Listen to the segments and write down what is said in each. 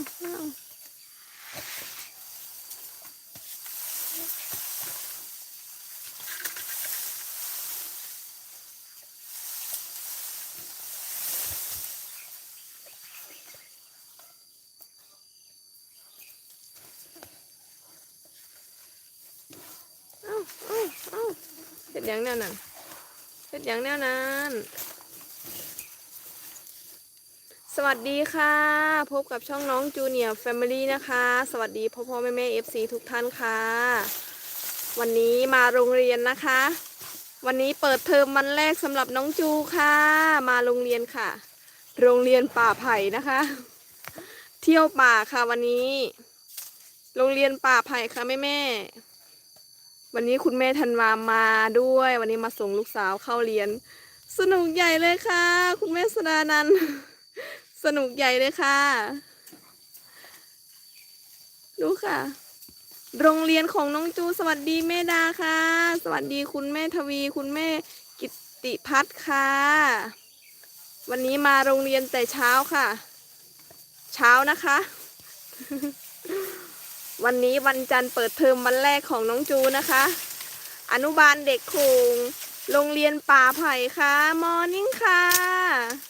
อ้าวเอ้าเอ้าเอ้าเห็ดหยังแนวนั้นเห็ดหยังแนวนั้นส วัสดีค่ะ พบกับช่องน้องจูเนียร์แฟมิลี่นะคะ สวัสดีพ่อพ่อแม่แม่เอฟซีทุกท่านค่ะ วันนี้มาโรงเรียนนะคะ วันนี้เปิดเทอมวันแรกสำหรับน้องจูค่ะ มาโรงเรียนค่ะ โรงเรียนป่าไผ่นะคะ เที่ยวป่าค่ะวันนี้ โรงเรียนป่าไผ่ค่ะแม่แม่วันนี้คุณแม่ธันวามาด้วย วันนี้มาส่งลูกสาวเข้าเรียน สนุกใหญ่เลยค่ะ คุณแม่สดานันท์ สนุกใหญ่เลยค่ะ ดูค่ะ โรงเรียนของน้องจู สวัสดีแม่ดาค่ะ สวัสดีคุณแม่ทวี คุณแม่กิติพัฒน์ค่ะ วันนี้มาโรงเรียนแต่เช้าค่ะ เช้านะคะ วันนี้วันจันทร์เปิดเทอมวันแรกของน้องจูนะคะ อนุบาลเด็กโขงโรงเรียนป่าไผ่ค่ะ มอร์นิ่งค่ะ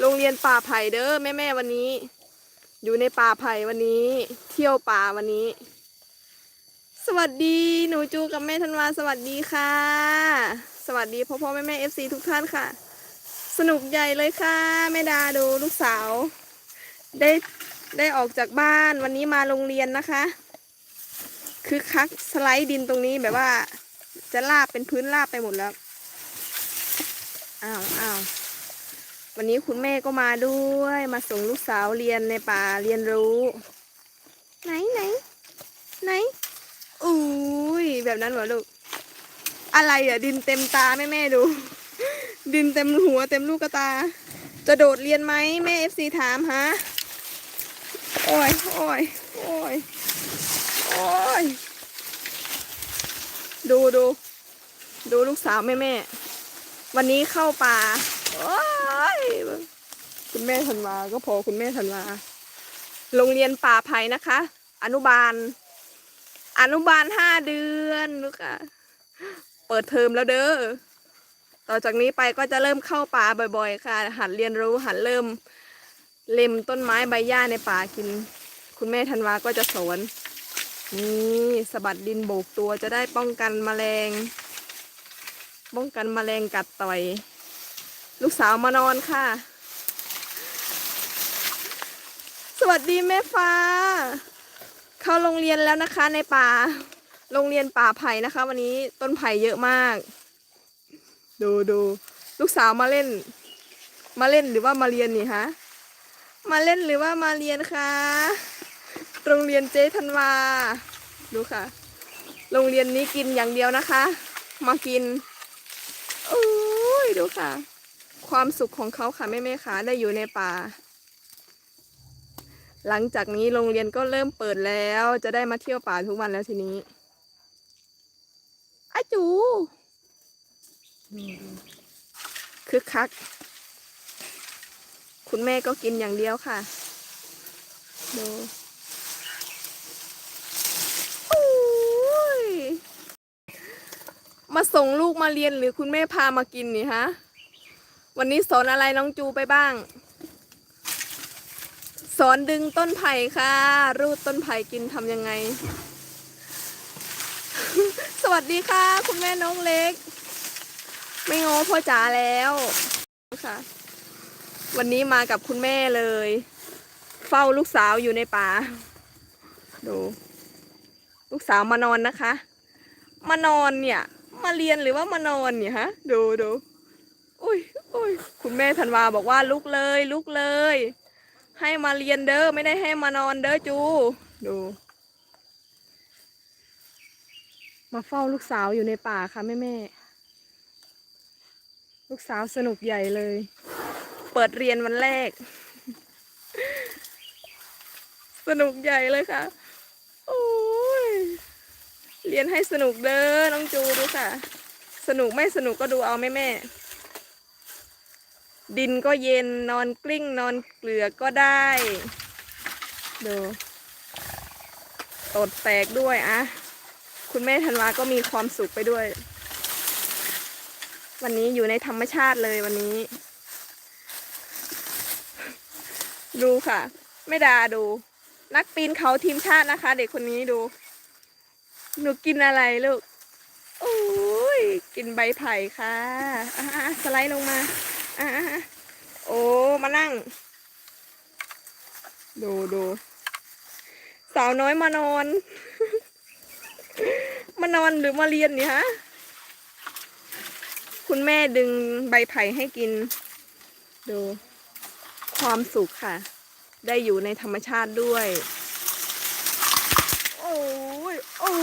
โรงเรียนป่าไผ่เด้อแม่แม่วันนี้ อยู่ในป่าไผ่วันนี้ เที่ยวป่าวันนี้ สวัสดีหนูจูกับแม่ธันวาสวัสดีค่ะ สวัสดีพ่อพ่อแม่แม่เอฟซีทุกท่านค่ะ สนุกใหญ่เลยค่ะแม่ดาดูลูกสาว ได้ได้ออกจากบ้านวันนี้มาโรงเรียนนะคะคือคักสไลด์ดินตรงนี้แบบว่า จะลาบเป็นพื้นลาบไปหมดแล้วอ้าวอ้าว วันนี้คุณแม่ก็มาด้วยมาส่งลูกสาวเรียนในป่าเรียนรู้ ไหนไหนไหนอุ้ยแบบนั้นเหรอลูก อะไรอะดินเต็มตาแม่แม่ดู ดินเต็มหัวเต็มลูกตา จะโดดเรียนไหมแม่เอฟซีถามฮะโอ้ยโอ้ยโอ้ยโอ้ยดูดูดูลูกสาวแม่แม่วันนี้เข้าป่าโอ้ คุณแม่ธันวาก็พอคุณแม่ธันวาโรงเรียนป่าไผ่นะคะ อนุบาล อนุบาลห้าเดือนลูกค่ะ เปิดเทอมแล้วเด้อต่อจากนี้ไปก็จะเริ่มเข้าป่าบ่อย ๆ ค่ะ หัดเรียนรู้หัดเริ่ม เล็มต้นไม้ใบหญ้าในป่ากิน คุณแม่ธันวาก็จะสอนนี่สะบัดดินโบกตัวจะได้ป้องกันแมลง ป้องกันแมลงกัดต่อย ลูกสาวมานอนค่ะ สวัสดีแม่ฟ้า เข้าโรงเรียนแล้วนะคะในป่า โรงเรียนป่าไผ่นะคะ วันนี้ต้นไผ่เยอะมาก ดูดูลูกสาวมาเล่น มาเล่นหรือว่ามาเรียนนี่ฮะมาเล่นหรือว่ามาเรียนคะโรงเรียนเจธันวา ดูค่ะ โรงเรียนนี้กินอย่างเดียวนะคะ มากิน โอ้ย ดูค่ะ ความสุขของเขาค่ะแม่แม่ขาได้อยู่ในป่า หลังจากนี้โรงเรียนก็เริ่มเปิดแล้ว จะได้มาเที่ยวป่าทุกวันแล้วทีนี้อาจูคึกคัก คุณแม่ก็กินอย่างเดียวค่ะ ดูมาส่งลูกมาเรียนหรือคุณแม่พามากินนี่ฮะ วันนี้สอนอะไรน้องจูไปบ้าง สอนดึงต้นไผ่ค่ะ รูดต้นไผ่กินทำยังไง สวัสดีค่ะ คุณแม่น้องเล็ก ไม่งอพ่อจ๋าแล้วค่ะ วันนี้มากับคุณแม่เลย เฝ้าลูกสาวอยู่ในป่า ดู ลูกสาวมานอนนะคะ มานอนเนี่ย มาเรียนหรือว่ามานอนเนี่ยฮะ ดูดูอุ้ย อุ้ยคุณแม่ธันวาบอกว่าลุกเลยลุกเลย ให้มาเรียนเด้อไม่ได้ให้มานอนเด้อจู ดู มาเฝ้าลูกสาวอยู่ในป่าค่ะแม่แม่ลูกสาวสนุกใหญ่เลย เปิดเรียนวันแรก สนุกใหญ่เลยค่ะโอ้ยเรียนให้สนุกเด้อน้องจูดูค่ะ สนุกไม่สนุกก็ดูเอาแม่แม่ ดินก็เย็นนอนกลิ้งนอนเกลือก็ได้ ดูตดแตกด้วยอะคุณแม่ธันวาก็มีความสุขไปด้วย วันนี้อยู่ในธรรมชาติเลยวันนี้ ดูค่ะ ไม่ดาดู นักปีนเขาทีมชาตินะคะ เด็กคนนี้ดู หนูกินอะไรลูกโอ้ยกินใบไผ่ค่ะอ่าสไลด์ลงมา อ่าโอ้มานั่ง ดูดูสาวน้อยมานอน มานอนหรือมาเรียนเนี่ยฮะ คุณแม่ดึงใบไผ่ให้กิน ดู ความสุขค่ะ ได้อยู่ในธรรมชาติด้วย โอ้ย โอ้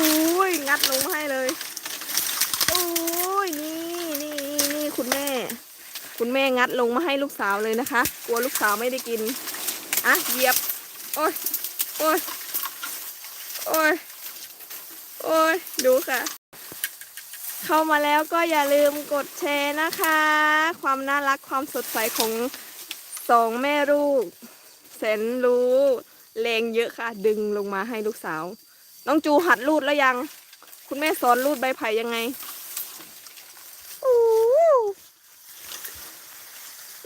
ย งัดลงมาให้เลย โอ้ย นี่นี่นี่คุณแม่ คุณแม่งัดลงมาให้ลูกสาวเลยนะคะ กลัวลูกสาวไม่ได้กิน อะเหยียบ โอ้ยโอ้ยโอ้ยโอ้ยดูค่ะ เข้ามาแล้วก็อย่าลืมกดแชร์นะคะ ความน่ารักความสดใสของสองแม่ลูกแสนรู้แรงเยอะค่ะ ดึงลงมาให้ลูกสาว น้องจูหัดรูดแล้วยัง คุณแม่สอนรูดใบไผ่ยังไงอู้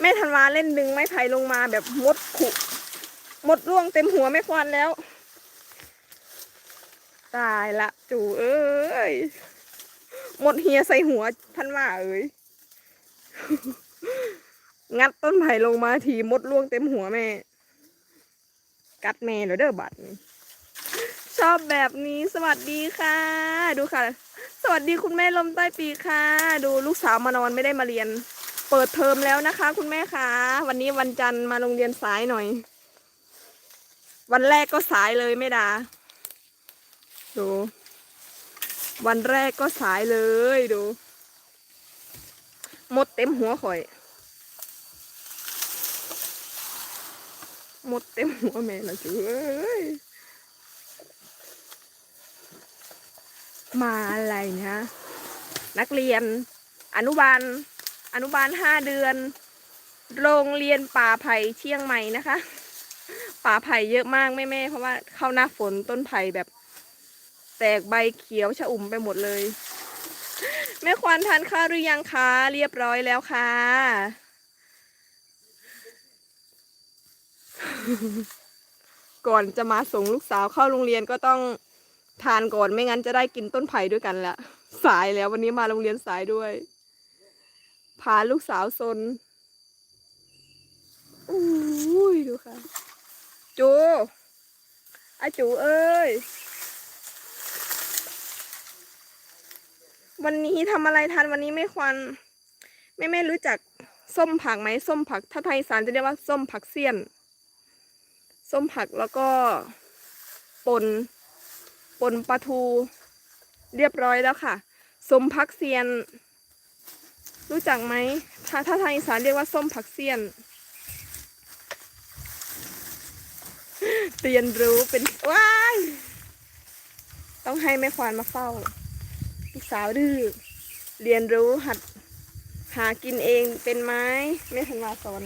แมาเล่นดึงไม้ไผ่ลงมาแบบมดขุมดร่วงเต็มหัวแม่ควานแล้ว ตายละจูเอ้ยหมดเฮียใส่หัวท่านว่าเอ้ยงัดต้นไผ่ลงมาทีมดร่วงเต็มหัวแม่ กัดแม่เหรอเด้อบัตรนี้ชอบแบบนี้สวัสดีค่ะ ดูค่ะ สวัสดีคุณแม่ลมใต้ปีค่ะ ดูลูกสาวมานอนไม่ได้มาเรียน เปิดเทอมแล้วนะคะ คุณแม่คะวันนี้วันจันทร์มาโรงเรียนสายหน่อย วันแรกก็สายเลยไม่ดาดูวันแรกก็สายเลยดูหมดเต็มหัวข่อยหมดเต็มหัวแม่ละจูเอ้ยมาอะไรเนะนักเรียนอนุบาล อนุบาลห้าเดือน โรงเรียนป่าไผ่เชียงใหม่นะคะ ป่าไผ่เยอะมากแม่แม่ๆเพราะว่าเข้าหน้าฝนต้นไผ่แบบ แตกใบเขียวชะอุ่มไปหมดเลยแม่ควานทานข้าวหรือยังคะเรียบร้อยแล้วค่ะ ก่อนจะมาส่งลูกสาวเข้าโรงเรียนก็ต้องทานก่อนไม่งั้นจะได้กินต้นไผ่ด้วยกันละสายแล้ววันนี้มาโรงเรียนสายด้วย พาลูกสาวซนอุ้ยดูค่ะ จูอาจูเอ้ย วันนี้ทำอะไรทันวันนี้ไม่ควันแม่แม่รู้จักส้มผักไหมส้มผัก ถ้าไทยสารจะเรียกว่าส้มผักเสี้ยน ส้มผักแล้วก็ปนปนปลาทู เรียบร้อยแล้วค่ะส้มผักเซียน รู้จักไหมถ้าถ้าทางอีสานเรียกว่าส้มผักเซียน เรียนรู้เป็นว้ายต้องให้แม่ควานมาเฝ้าลูกสาวดื้อเรียนรู้หัดหากินเองเป็นไม้แม่ธันวาสอน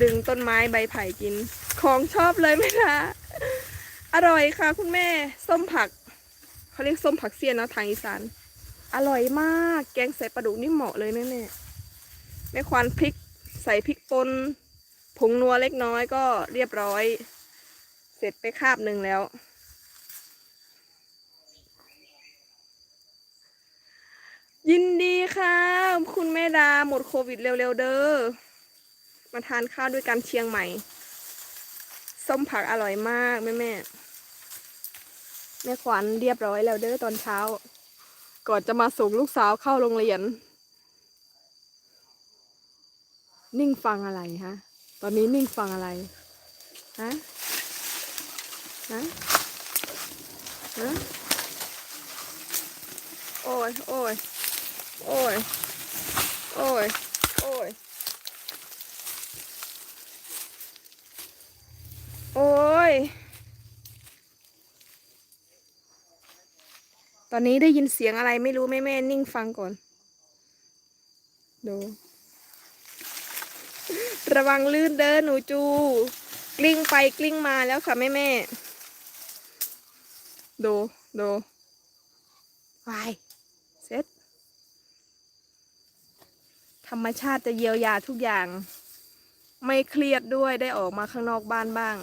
ดึงต้นไม้ใบไผ่กิน ของชอบเลยไหมคะอร่อยค่ะคุณแม่ ส้มผัก เขาเรียกส้มผักเสี้ยนเนาะทางอีสาน อร่อยมาก แกงใส่ปลาดุกนี่เหมาะเลยแม่แม่แม่ควานพริก ใส่พริกป่นผงนัวเล็กน้อยก็เรียบร้อย เสร็จไปคาบหนึ่งแล้ว ยินดีค่ะ คุณแม่ดาหมดโควิดเร็วๆเด้อมาทานข้าวด้วยกันเชียงใหม่ ส้มผักอร่อยมากแม่แม่แม่ขวัญเรียบร้อยแล้วเด้อตอนเช้า ก่อนจะมาส่งลูกสาวเข้าโรงเรียน นิ่งฟังอะไรฮะ ตอนนี้นิ่งฟังอะไร ฮะ ฮะ ฮะ โอ้ย โอ้ย โอ้ย โอ้ย โอ้ย โอ้ย ต อนนี้ได้ยินเสียงอะไรไม่รู้แม่แม่นิ่งฟังก่อน ดู ระวังลื่นเด้อหนูจู กลิ้งไปกลิ้งมาแล้วค่ะแม่แม่ ดูดูวายเซ็ตธรรมชาติจะเยียวยาทุกอย่าง ไม่เครียดด้วยได้ออกมาข้างนอกบ้านบ้าง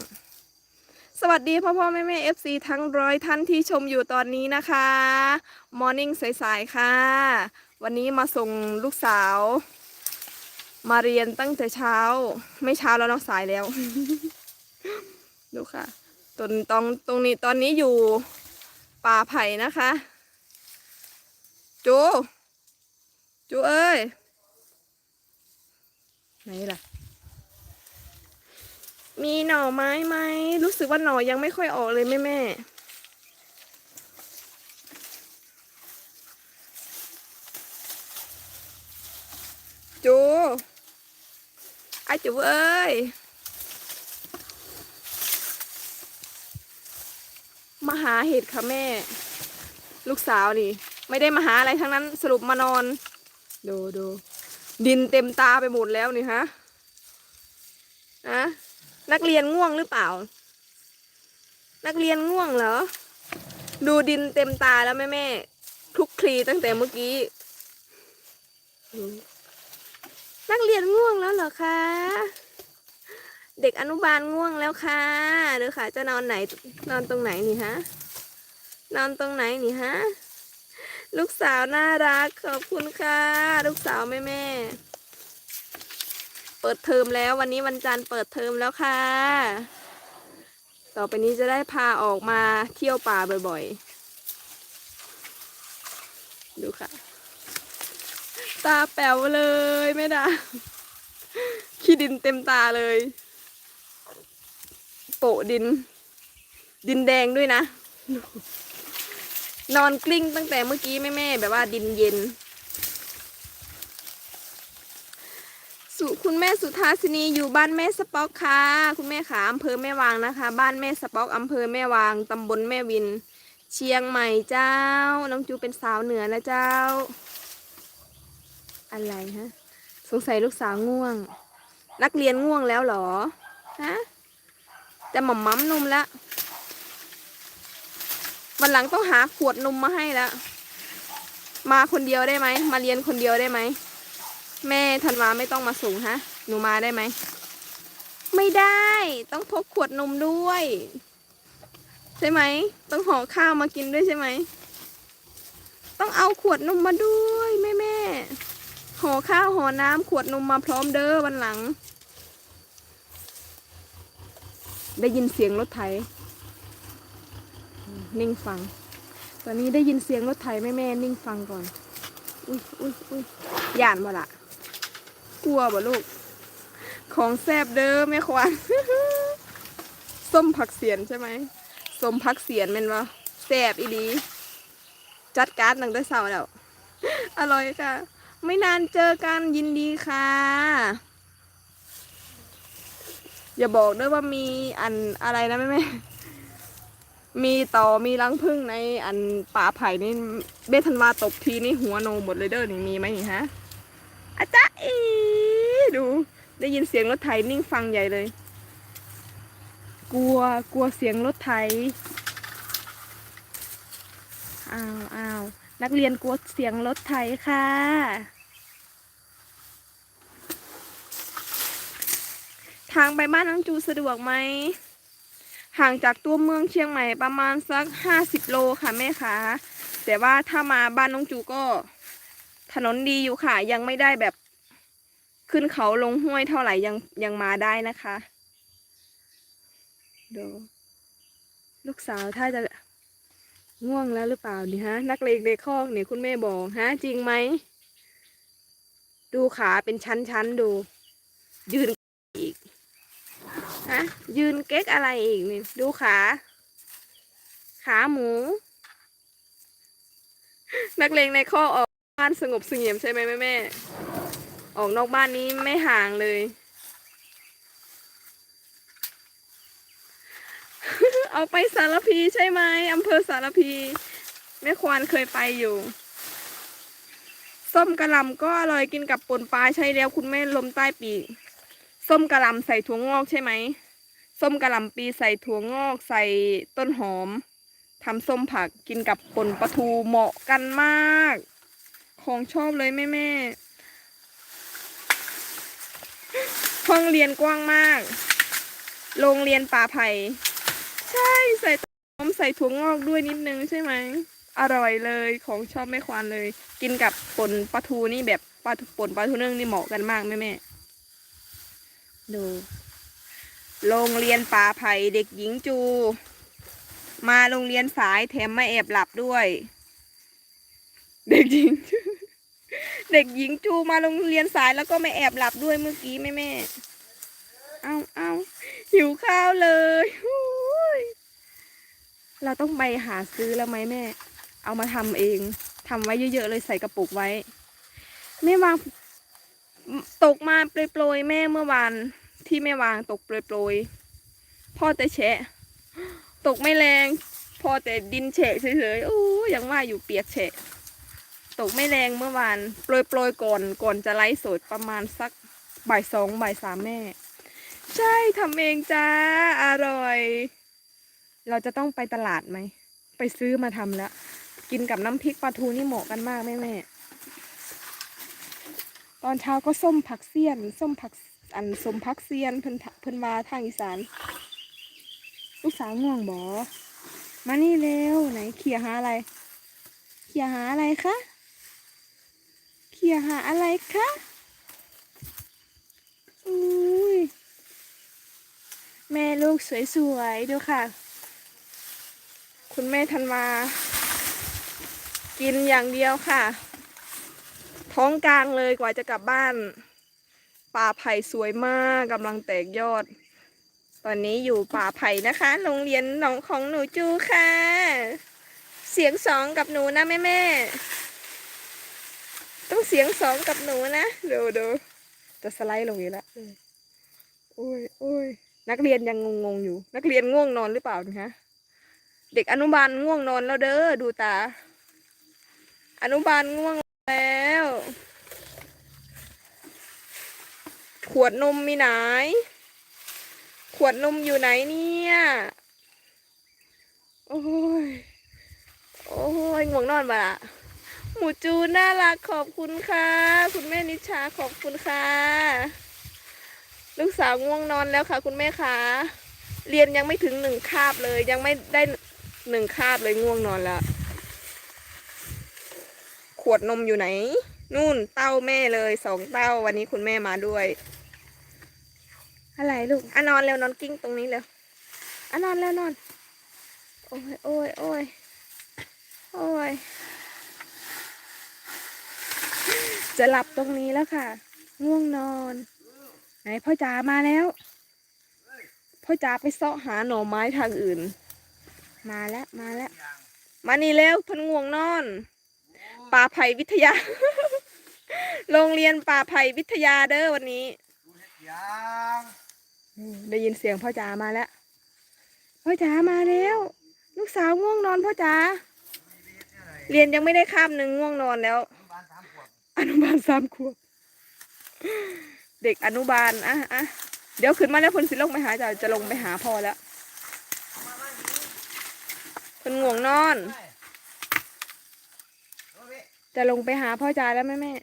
สวัสดีพ่อพ่อแม่แม่เอฟซีทั้งร้อยท่านที่ชมอยู่ตอนนี้นะคะมอร์นิ่งสายๆค่ะ วันนี้มาส่งลูกสาว มาเรียนตั้งแต่เช้า ไม่เช้าแล้วเนาะสายแล้ว ดูค่ะตรงตรงตรงนี้ตอนนี้อยู่ป่าไผ่นะคะจูจูเอ้ยไหนล่ะ มีหน่อไม้ไหม รู้สึกว่าหน่อยังไม่ค่อยออกเลยแม่แม่จูไอจูเอ้ย มาหาเห็ดค่ะแม่ ลูกสาวนี่ ไม่ได้มาหาอะไรทั้งนั้นสรุปมานอน ดูดูดินเต็มตาไปหมดแล้วนี่ฮะอะ นักเรียนง่วงหรือเปล่า นักเรียนง่วงเหรอ ดูดินเต็มตาแล้วแม่แม่คลุกคลีตั้งแต่เมื่อกี้ นักเรียนง่วงแล้วเหรอคะ เด็กอนุบาลง่วงแล้วค่ะเดี๋ยวค่ะ จะนอนไหน นอนตรงไหนนี่ฮะ นอนตรงไหนนี่ฮะ ลูกสาวน่ารักขอบคุณค่ะ ลูกสาวแม่แม่ ปิดเทอมแล้ววันนี้วันจันทร์เปิดเทอมแล้วค่ะ ต่อไปนี้จะได้พาออกมาเที่ยวป่าบ่อยๆ ดูค่ะ ตาแป๋วเลยไม่ได้ขี้ดินเต็มตาเลย โปะดิน ดินแดงด้วยนะ นอนกลิ้งตั้งแต่เมื่อกี้แม่แม่แบบว่าดินเย็น สุ คุณแม่สุทาสินีอยู่บ้านแม่สป๊อกค่ะคุณแม่ขาอำเภอแม่วางนะคะ บ้านแม่สป๊อกอำเภอแม่วางตำบลแม่วิน เชียงใหม่เจ้า น้องจูเป็นสาวเหนือนะเจ้า อะไรฮะสงสัยลูกสาวง่วง นักเรียนง่วงแล้วหรอฮะจะหม่อมม้ำนมแล้ววันหลังต้องหาขวดนมมาให้แล้วมาคนเดียวได้ไหมมาเรียนคนเดียวได้ไหม แม่ธันวาไม่ต้องมาส่งฮะ หนูมาได้ไหม ไม่ได้ ต้องพกขวดนมด้วย ใช่ไหม ต้องห่อข้าวมากินด้วยใช่ไหม ต้องเอาขวดนมมาด้วยแม่แม่ห่อข้าวห่อน้ำขวดนมมาพร้อมเด้อวันหลัง ได้ยินเสียงรถไถ นิ่งฟัง ตอนนี้ได้ยินเสียงรถไถแม่แม่นิ่งฟังก่อน อุ้ยอุ้ยอุ้ยย่านบ่ละ ลัวบ่ลูก ของแซบเด้อแม่ควานส้มผักเสียนใช่ไหมส้มผักเสียนแม่นวะแซบอีดี จัดการตั้งแต่เสาแล้ว อร่อยค่ะ ไม่นานเจอกันยินดีค่ะ อย่าบอกด้วยว่ามีอันอะไรนะแม่แม่มีต่อมีรังพึ่งในอันป่าไผ่นี่เบทันมาตบทีนี่หัวโนหมดเลยเด้อนี่มีไหมนี่ฮะอาจารย์อี ดู ได้ยินเสียงรถไถนิ่งฟังใหญ่เลย กลัวกลัวเสียงรถไถอ้าวอ้าวนักเรียนกลัวเสียงรถไถค่ะ ทางไปบ้านน้องจูสะดวกไหม ห่างจากตัวเมืองเชียงใหม่ประมาณสักห้าสิบโลค่ะแม่คะแต่ว่าถ้ามาบ้านน้องจูก็ ถนนดีอยู่ค่ะ ยังไม่ได้แบบ ขึ้นเขาลงห้วยเท่าไหร่ยังยังมาได้นะคะดูลูกสาวถ้าจะง่วงแล้วหรือเปล่านี่ฮะ นักเลงในคอกเนี่ยคุณแม่บอกฮะ จริงไหม ดูขาเป็นชั้นๆดู ยืนอีกฮะยืนเก๊กอะไรอีกนี่ดูขา ขาหมู นักเลงในข้อออกบ้านสงบเสงี่ยมใช่ไหมแม่แม่ ออกนอกบ้านนี้ไม่ห่างเลย เอาไปสารพีใช่ไหมอำเภอสารพีแม่ควานเคยไปอยู่ ส้มกระลำก็อร่อยกินกับป่นปลาใช่แล้วคุณแม่ลมใต้ปีกส้มกระลำใส่ถั่วงอกใช่ไหมส้มกระหล่ำปีใส่ถั่วงอกใส่ต้นหอมทำส้มผักกินกับป่นปลาทูเหมาะกันมาก ของชอบเลยแม่แม่ๆ ห้องเรียนกว้างมาก โรงเรียนป่าไผ่ใช่ใส่ต้มใส่ถั่วงอกด้วยนิดนึงใช่ไหม อร่อยเลยของชอบแม่ควานเลย กินกับป่นปลาทูนี่แบบปลาป่นปลาทูนึ่งนี่เหมาะกันมากแม่แม่ดู โรงเรียนป่าไผ่เด็กหญิงจู มาโรงเรียนสายแถมมาแอบหลับด้วย เด็กหญิงจู เด็กหญิงจูมาโรงเรียนสายแล้วก็ไมาแอบหลับด้วยเมื่อกี้แม่แม่เอาเอาหิวข้าวเลยเราต้องไปหาซื้อแล้วไหมแม่ เอามาทำเอง ทำไว้เยอะๆเลยใส่กระปุกไว้ แม่วางตกมาโปรยๆแม่เมื่อวานที่ไม่วางตกโปรยๆพ่อแต่แฉะ ตกไม่แรง พอแต่ดินแฉะเฉยๆโอ้ยังว่าอยู่เปียกแฉะ ตกไม่แรงเมื่อวานโปรยๆก่อนก่อนจะไลฟ์สดประมาณสักบ่ายสองบ่ายสามแม่ ใช่ทำเองจ้า อร่อย เราจะต้องไปตลาดไหม ไปซื้อมาทำแล้ว กินกับน้ำพริกปลาทูนี่เหมาะกันมากแม่แม่ตอนเช้าก็ส้มผักเสี้ยน ส้มผักอันสมผักเสี้ยนเพิ่นเพิ่นมาทางอีสานลูกสาวง่วงบอมานี่เร็วไหนเขี่ยหาอะไร เขี่ยหาอะไรคะ เขี่ยหาอะไรคะอุ้ยแม่ลูกสวยๆดูค่ะ คุณแม่ทันมา กินอย่างเดียวค่ะ ท้องกลางเลยกว่าจะกลับบ้านป่าไผ่สวยมากกำลังแตกยอด ตอนนี้อยู่ป่าไผ่นะคะ โรงเรียนหนองของหนูจูค่ะ เสียงสองกับหนูนะแม่แม่ ต้องเสียงสองกับหนูนะดูดูจะสไลด์ลงอีกแล้วโอ้ยโอ้ยนักเรียนยังงงๆอยู่ นักเรียนง่วงนอนหรือเปล่านะคะเด็กอนุบาลง่วงนอนแล้วเด้อดูตา อนุบาลง่วงแล้ว ขวดนมมีไหน ขวดนมอยู่ไหนเนี่ยโอ้ย โอ้ยง่วงนอนมาละ หมูจูนน่ารักขอบคุณค่ะ คุณแม่นิชาขอบคุณค่ะ ลูกสาวง่วงนอนแล้วค่ะ คุณแม่คะเรียนยังไม่ถึงหนึ่งคาบเลย ยังไม่ได้หนึ่งคาบเลยง่วงนอนแล้วขวดนมอยู่ไหน นู่นเต้าแม่เลยสองเต้าวันนี้คุณแม่มาด้วย อะไรลูกอะนอนแล้วนอนกิ้งตรงนี้แล้วอะนอนแล้วนอน โอ้ยโอ้ยโอ้ยโอ้ย จะหลับตรงนี้แล้วค่ะ ง่วงนอน ไหนพ่อจ๋ามาแล้ว พ่อจ๋าไปเสาะหาหน่อไม้ทางอื่น มาแล้วมาแล้ว มานี่เร็วพันง่วงนอน ป่าไผ่วิทยา โรงเรียนป่าไผ่วิทยาเด้อวันนี้ยังได้ยินเสียงพ่อจ๋ามาแล้ว พ่อจ๋ามาแล้ว ลูกสาวง่วงนอนพ่อจ๋า เรียนยังไม่ได้คาบหนึ่งง่วงนอนแล้ว อนุบาลสามขวบเด็กอนุบาลอะอะเดี๋ยวขึ้นมาแล้วคนสิลงไปหาจะจะลงไปหาพ่อแล้วคนง่วงนอน จะลงไปหาพ่อจ๋าแล้วแม่แม่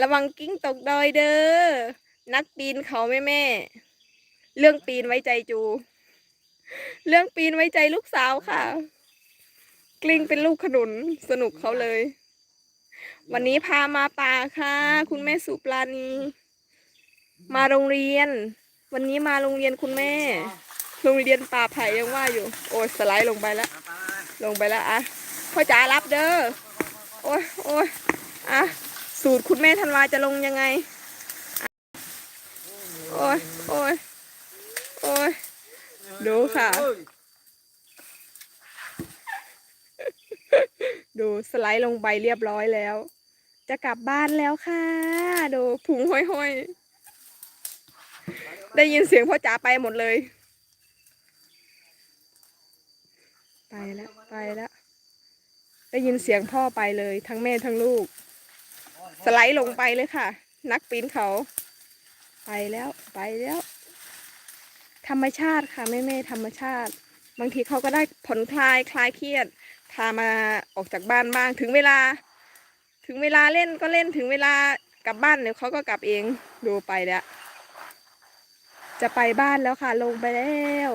ระวังกิ้งตกดอยเด้อ นักปีนเขาแม่แม่ เรื่องปีนไว้ใจจู เรื่องปีนไว้ใจลูกสาวค่ะ กลิ้งเป็นลูกขนุนสนุกเขาเลย วันนี้พามาป่าค่ะ คุณแม่สุปราณีมาโรงเรียน วันนี้มาโรงเรียนคุณแม่ โรงเรียนป่าไผ่ยังว่าอยู่ โอ้ยสไลด์ลงไปแล้ว ลงไปแล้วอะพ่อจ๋ารับเด้อโอ้ยโอ้ยอะสูตรคุณแม่ธันวาจะลงยังไงโอ้ยโอ้ยโอ้ยดูค่ะ ดูสไลด์ลงไปเรียบร้อยแล้ว จะกลับบ้านแล้วค่ะ ดูพุงห้อยๆ ได้ยินเสียงพ่อจ๋าไปหมดเลย ไปแล้วไปแล้ว ได้ยินเสียงพ่อไปเลย ทั้งแม่ทั้งลูก สไลด์ลงไปเลยค่ะ นักปีนเขา ไปแล้วไปแล้ว ธรรมชาติค่ะแม่แม่ธรรมชาติ บางทีเขาก็ได้ผ่อนคลายคลายเครียด พามาออกจากบ้านบ้างถึงเวลา ถึงเวลาเล่นก็เล่นถึงเวลากลับบ้านเดี๋ยวเขาก็กลับเองดูไปแล้วจะไปบ้านแล้วค่ะ ลงไปแล้ว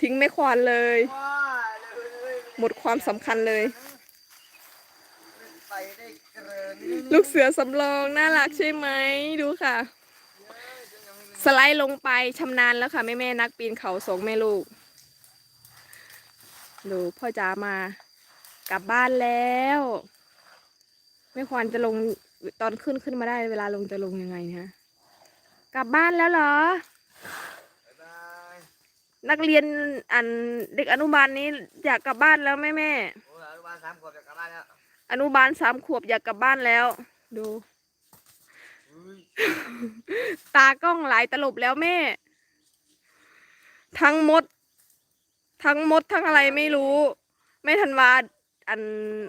ทิ้งไม่ควานเลย หมดความสำคัญเลย ลูกเสือสำรองน่ารักใช่ไหมดูค่ะ สไลด์ลงไปชำนาญแล้วค่ะ แม่แม่นักปีนเขาสองแม่ลูก ดูพ่อจ๋ามา กลับบ้านแล้ว ไม่ควรจะลงตอนขึ้นขึ้นมาได้เวลาลงจะลงยังไงเนะกลับบ้านแล้วเหรอบ๊ายบายนักเรียนอันเด็กอนุบาลนี้อยากกลับบ้านแล้วแม่แม่โอ้ยอนุบาลสามขวบจะกลับบ้านแล้วๆอนุบาลสามขวบอยากกลับบ้านแล้ว ดูอุ้ยตากล้องหลายตลบแล้วแม่ ทั้งมด ทั้งมดทั้งอะไรไม่รู้ ไม่ทันวา อัน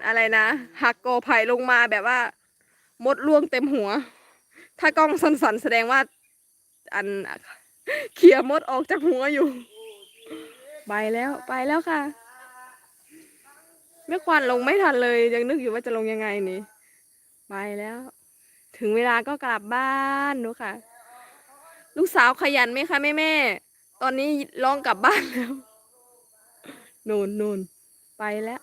อะไรนะหักโกอไผ่ลงมาแบบว่า มดล่วงเต็มหัว ถ้ากล้องสันๆแสดงว่า อันเคลียมดออกจากหัวอยู่ ไปแล้วไปแล้วค่ะไม่ควรลงไม่ทันเลย ยังนึกอยู่ว่าจะลงยังไงนี่ไปแล้ว ถึงเวลาก็กลับบ้านดูค่ะ ลูกสาวขยันไหมคะแม่แม่ตอนนี้ร้องกลับบ้านแล้วนูนนูนไปแล้ว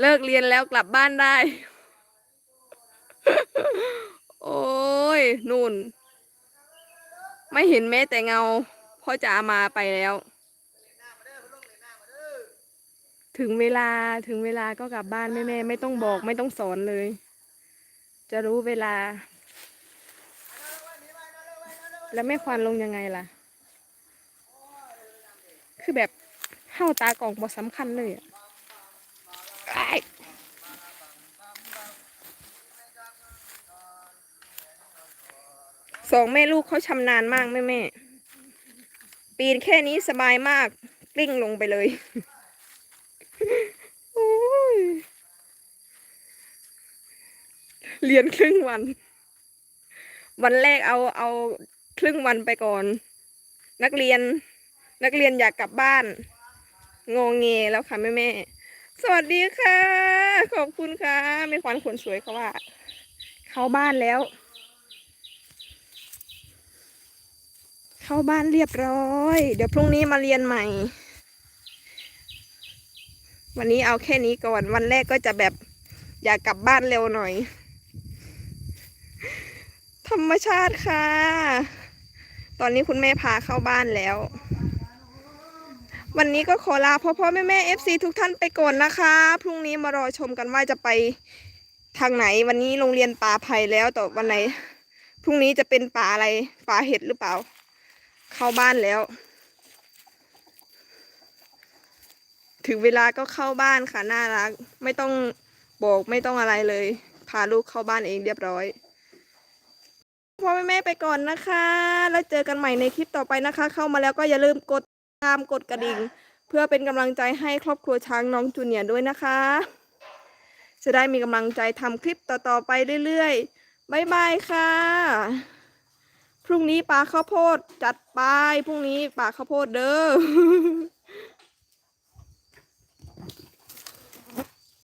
เลิกเรียนแล้วกลับบ้านได้ โอ้ยนูนไม่เห็นแม้แต่เงาพ่อจ๋ามาไปแล้ว ถึงเวลาถึงเวลาก็กลับบ้านแม่แม่ไม่ต้องบอกไม่ต้องสอนเลย จะรู้เวลา แล้วแม่ควานลงยังไงล่ะ คือแบบเข้าตากล่องบอสำคัญเลยอะอ้าย สองแม่ลูกเขาชำนาญมากแม่แม่ ปีนแค่นี้สบายมาก กลิ้งลงไปเลยโอ้ยเรียนครึ่งวัน วันแรกเอาเอาครึ่งวันไปก่อน นักเรียน นักเรียนอยากกลับบ้าน งงเงแล้วค่ะแม่แม่สวัสดีค่ะ ขอบคุณค่ะแม่ขวัญคนสวยเขาว่า เข้าบ้านแล้ว เข้าบ้านเรียบร้อย เดี๋ยวพรุ่งนี้มาเรียนใหม่ วันนี้เอาแค่นี้ก่อน วันแรกก็จะแบบอยากกลับบ้านเร็วหน่อย ธรรมชาติค่ะ ตอนนี้คุณแม่พาเข้าบ้านแล้ว วันนี้ก็ขอลาพ่อพ่อแม่แม่เอฟซีทุกท่านไปก่อนนะคะ พรุ่งนี้มารอชมกันว่าจะไปทางไหน วันนี้โรงเรียนป่าไผ่แล้วแต่วันไหนพรุ่งนี้จะเป็นป่าอะไรป่าเห็ดหรือเปล่า เข้าบ้านแล้ว ถึงเวลาก็เข้าบ้านค่ะน่ารัก ไม่ต้องบอกไม่ต้องอะไรเลย พาลูกเข้าบ้านเองเรียบร้อยพ่อแม่ไปก่อนนะคะ แล้วเจอกันใหม่ในคลิปต่อไปนะคะ เข้ามาแล้วก็อย่าลืมกดตามกดกระดิ่ง เพื่อเป็นกำลังใจให้ครอบครัวช้างน้องจูเนียร์ด้วยนะคะ จะได้มีกำลังใจทำคลิปต่อๆไปเรื่อยๆ บ๊ายบายค่ะ พรุ่งนี้ปลาข้าวโพดจัดไป พรุ่งนี้ปลาข้าวโพดเด้อ